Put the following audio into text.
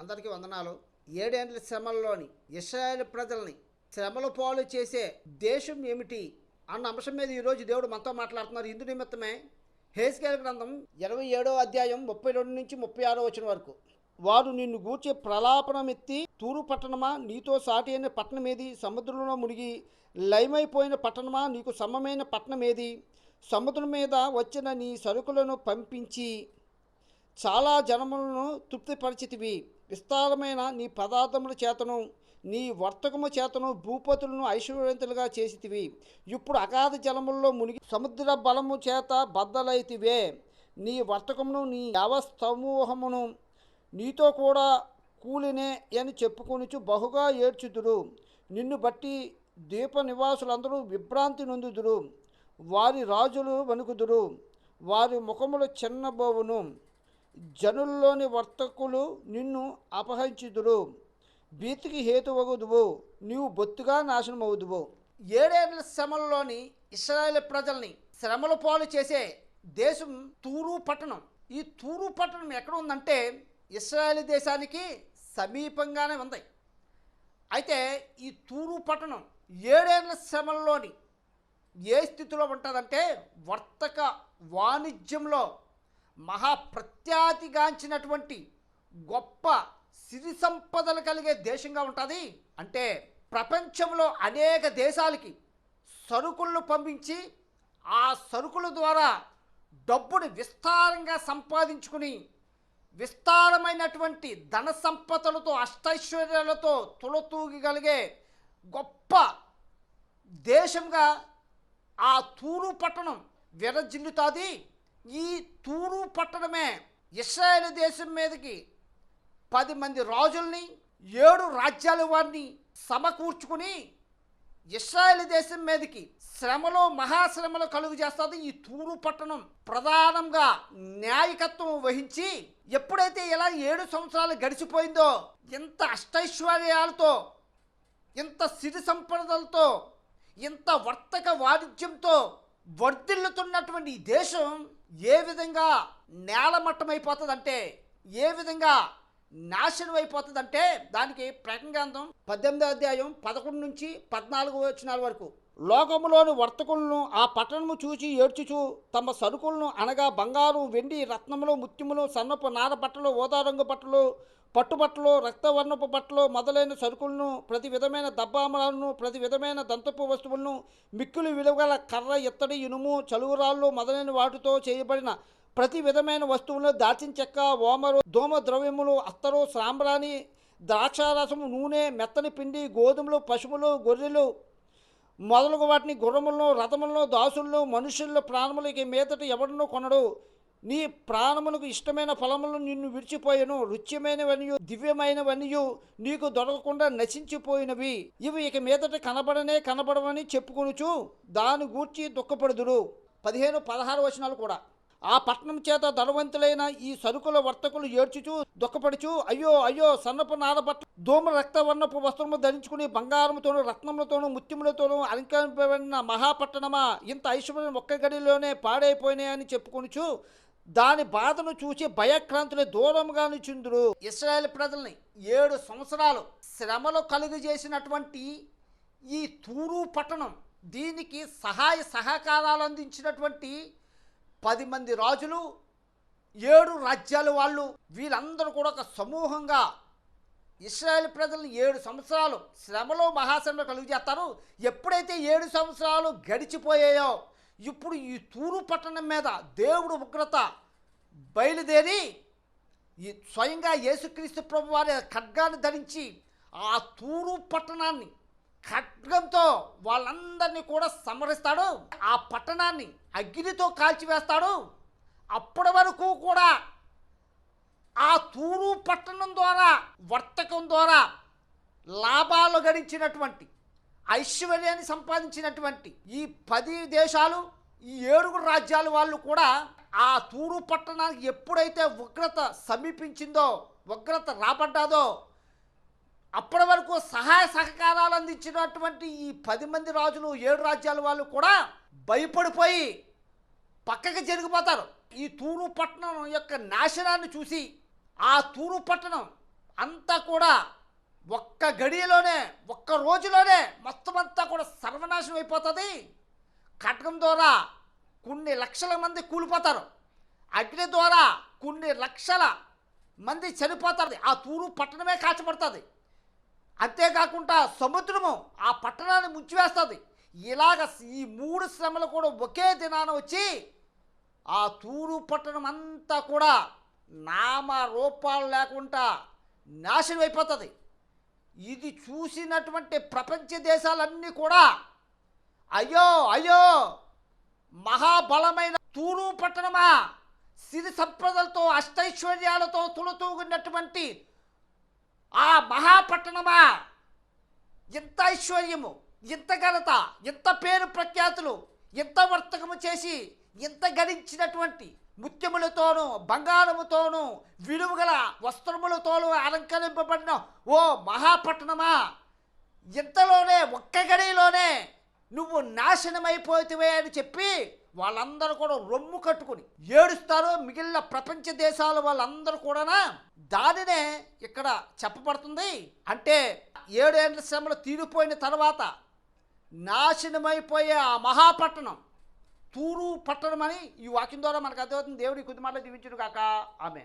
అందరికీ వందనాలు. ఏడేండ్ల శ్రమల్లోని ఇస్రాయేల్ ప్రజల్ని శ్రమల పాలు చేసే దేశం ఏమిటి అన్న అంశం మీద ఈరోజు దేవుడు మనతో మాట్లాడుతున్నారు. ఇందు నిమిత్తమే హేస్కేల్ గ్రంథం ఇరవై ఏడో అధ్యాయం ముప్పై రెండు నుంచి ముప్పై ఆరో వచ్చిన వరకు. వారు నిన్ను గూర్చే ప్రలాపనమెత్తి తూరు పట్టణమా నీతో సాటి అయిన పట్టణమేది? సముద్రంలో మునిగి లయమైపోయిన పట్టణమా? నీకు సమమైన పట్టణమేది? సముద్రం మీద వచ్చిన నీ సరుకులను పంపించి చాలా జనములను తృప్తిపరిచితివి. విస్తారమైన నీ పదార్థముల చేతను నీ వర్తకము చేతను భూపతులను ఐశ్వర్యవంతులుగా చేసితివి. ఇప్పుడు అగాధ జలముల్లో మునిగి సముద్ర బలము చేత బద్దలైతివే. నీ వర్తకమును నీ యావస్తమూహమును నీతో కూడా కూలినే అని చెప్పుకొనిచు బహుగా ఏడ్చుదురు. నిన్ను బట్టి దీప నివాసులందరూ విభ్రాంతి నొందుదురు. వారి రాజులు వణుకుదురు. వారి ముఖములు చిన్నబోవును. జనుల్లోని వర్తకులు నిన్ను అపహరించుదురు. భీతికి హేతువగుదువు. నీవు బొత్తుగా నాశనమవుదువు. ఏడేళ్ళ శ్రమల్లోని ఇస్రాయేల్ ప్రజల్ని శ్రమల పాలు చేసే దేశం తూరు పట్టణం. ఈ తూరు పట్టణం ఎక్కడ ఉందంటే ఇస్రాయేల్ దేశానికి సమీపంగానే ఉంది. అయితే ఈ తూరు పట్టణం ఏడేళ్ళ శ్రమల్లోని ఏ స్థితిలో ఉంటుందంటే వర్తక వాణిజ్యంలో మహాప్రత్యాతిగాంచినటువంటి గొప్ప సిరి సంపదలు కలిగే దేశంగా ఉంటుంది. అంటే ప్రపంచంలో అనేక దేశాలకి సరుకులను పంపించి ఆ సరుకుల ద్వారా డబ్బుని విస్తారంగా సంపాదించుకుని విస్తారమైనటువంటి ధన సంపదలతో అష్టైశ్వర్యాలతో తులతూగలిగే గొప్ప దేశంగా ఆ తూరు పట్టణం విరజిల్లుతుంది. ఈ తూరు పట్టణమే ఇస్రాయేల్ దేశం మీదకి పది మంది రాజుల్ని ఏడు రాజ్యాల వారిని సమకూర్చుకుని ఇస్రాయేల్ దేశం మీదకి శ్రమలో మహాశ్రమలు కలుగు చేస్తుంది ఈ తూరు పట్టణం. ప్రధానంగా న్యాయకత్వం వహించి ఎప్పుడైతే ఇలా ఏడు సంవత్సరాలు గడిచిపోయిందో ఇంత అష్టైశ్వర్యాలతో ఇంత సిరి సంపదలతో ఇంత వర్తక వాణిజ్యంతో వర్ధిల్లుతున్నటువంటి ఈ దేశం ఏ విధంగా నేలమట్టమైపోతుందంటే ఏ విధంగా నాశనం అయిపోతుందంటే దానికి ప్రకటన పద్దెనిమిదో అధ్యాయం పదకొండు నుంచి పద్నాలుగు వచనాల వరకు. లోకములోని వర్తకులను ఆ పట్టణము చూచి ఏడ్చుచు తమ సరుకులను అనగా బంగారు వెండి రత్నములు ముత్యములు సన్నపు నార బట్టలు ఓదారంగు బట్టలు పట్టుబట్టలు రక్తవర్ణపు బట్టలు మొదలైన సరుకులను ప్రతి విధమైన దబ్బామలను ప్రతి విధమైన దంతపు వస్తువులను మిక్కులు విలువగల కర్ర ఇత్తడి ఇనుము చలువురాళ్ళు మొదలైన వాటితో చేయబడిన ప్రతి విధమైన వస్తువులను దాల్చిన చెక్క ఓమరు దోమ ద్రవ్యములు అత్తరు సాంబ్రాణి ద్రాక్షారసము నూనె మెత్తని పిండి గోధుమలు పశువులు గొర్రెలు మొదలగు వాటిని గుర్రములను రథములను దాసులను మనుషుల్లో ప్రాణములకి మీదట ఎవడనూ కొనడు. నీ ప్రాణములకు ఇష్టమైన ఫలములు నిన్ను విడిచిపోయాను. రుచ్యమైనవనియు దివ్యమైనవనియు నీకు దొరకకుండా నశించిపోయినవి. ఇవి ఇక మీదట కనబడనే కనబడవని చెప్పుకొనుచు దాని గూర్చి దుఃఖపడుదురు. పదిహేను పదహారు వచనాలు కూడా. ఆ పట్నం చేత ధనవంతులైన ఈ సరుకుల వర్తకులు ఏడ్చుచు దుఃఖపడుచు అయ్యో అయ్యో సన్నపు నారబట్ట దోమ రక్తవర్ణపు వస్త్రము ధరించుకుని బంగారముతోనూ రత్నములతోనూ ముత్యములతోనూ అలంకరింపబడిన మహాపట్టణమా? ఇంత ఐశ్వర్యం ఒక్క గడిలోనే పాడైపోయినాయని చెప్పుకొనుచు దాని బాధను చూసి భయక్రాంతులు దూరంగా నిచుందురు ఇస్రాయేల్ ప్రజల్ని ఏడు సంవత్సరాలు శ్రమలు కలుగు చేసినటువంటి ఈ తూరు పట్టణం దీనికి సహాయ సహకారాలు అందించినటువంటి పది మంది రాజులు ఏడు రాజ్యాల వాళ్ళు వీళ్ళందరూ కూడా ఒక సమూహంగా ఇస్రాయేల్ ప్రజలు ఏడు సంవత్సరాలు శ్రమలో మహాశ్రమ కలుగు చేస్తారు ఎప్పుడైతే ఏడు సంవత్సరాలు గడిచిపోయాయో ఇప్పుడు ఈ తూరు పట్టణం మీద దేవుడు ఉగ్రత బయలుదేరి ఈ స్వయంగా యేసుక్రీస్తు ప్రభు వారి ఖడ్గాన్ని ధరించి ఆ తూరు పట్టణాన్ని ఖడ్గంతో వాళ్ళందరినీ కూడా సమరిస్తాడు. ఆ పట్టణాన్ని అగ్నితో కాల్చివేస్తాడు. అప్పటి వరకు కూడా ఆ తూరు పట్టణం ద్వారా వర్తకం ద్వారా లాభాలు గడించినటువంటి ఐశ్వర్యాన్ని సంపాదించినటువంటి ఈ పది దేశాలు ఈ ఏడుగురు రాజ్యాల వాళ్ళు కూడా ఆ తూరు పట్టణానికి ఎప్పుడైతే ఉగ్రత సమీపించిందో ఉగ్రత రాబడ్డాదో అప్పటి వరకు సహాయ సహకారాలు అందించినటువంటి ఈ పది మంది రాజులు ఏడు రాజ్యాల వాళ్ళు కూడా భయపడిపోయి పక్కకి జరిగిపోతారు. ఈ తూరు పట్టణం యొక్క నాశనాన్ని చూసి ఆ తూరు పట్టణం అంతా కూడా ఒక్క గడియలోనే ఒక్క రోజులోనే మొత్తం అంతా కూడా సర్వనాశనం అయిపోతుంది. ఖడ్గం ద్వారా కొన్ని లక్షల మంది కూలిపోతారు. అగ్ని ద్వారా కొన్ని లక్షల మంది చనిపోతారు. ఆ తూరు పట్టణమే కాల్చబడుతుంది. అంతేకాకుండా సముద్రము ఆ పట్టణాన్ని ముంచివేస్తుంది. ఇలాగ ఈ మూడు శ్రమలు కూడా ఒకే దినాన వచ్చి ఆ తూరు పట్టణం అంతా కూడా నామ రూపాలు లేకుండా నాశనం అయిపోతుంది. ఇది చూసినటువంటి ప్రపంచ దేశాలన్నీ కూడా అయ్యో అయ్యో మహాబలమైన తూరు పట్టణమా? సిరి సంపదలతో అష్టైశ్వర్యాలతో తులతూగినటువంటి ఆ మహాపట్టణమా? ఇంత ఐశ్వర్యము ఇంత ఘనత ఇంత పేరు ప్రఖ్యాతులు ఇంత వర్తకము చేసి ఇంత గడించినటువంటి ముత్యములతోనూ బంగారముతోనూ విలువగల వస్త్రములతోనూ అలంకరింపబడిన ఓ మహాపట్టణమా? ఇంతలోనే ఒక్క గడిలోనే నువ్వు నాశనమైపోతువే అని చెప్పి వాళ్ళందరూ కూడా రొమ్ము కట్టుకుని ఏడుస్తారు మిగిలిన ప్రపంచ దేశాల వాళ్ళందరూ కూడా దానినే ఇక్కడ చెప్పబడుతుంది. అంటే ఏడేళ్ళ శ్రమలు తీరిపోయిన తర్వాత నాశనమైపోయే ఆ మహాపట్టణం. తూరు పట్టణం అని ఈ వాక్యం ద్వారా మనకు అర్థమవుతుంది. దేవుడి కొద్ది మాటలు దీవించుడు కాక ఆమె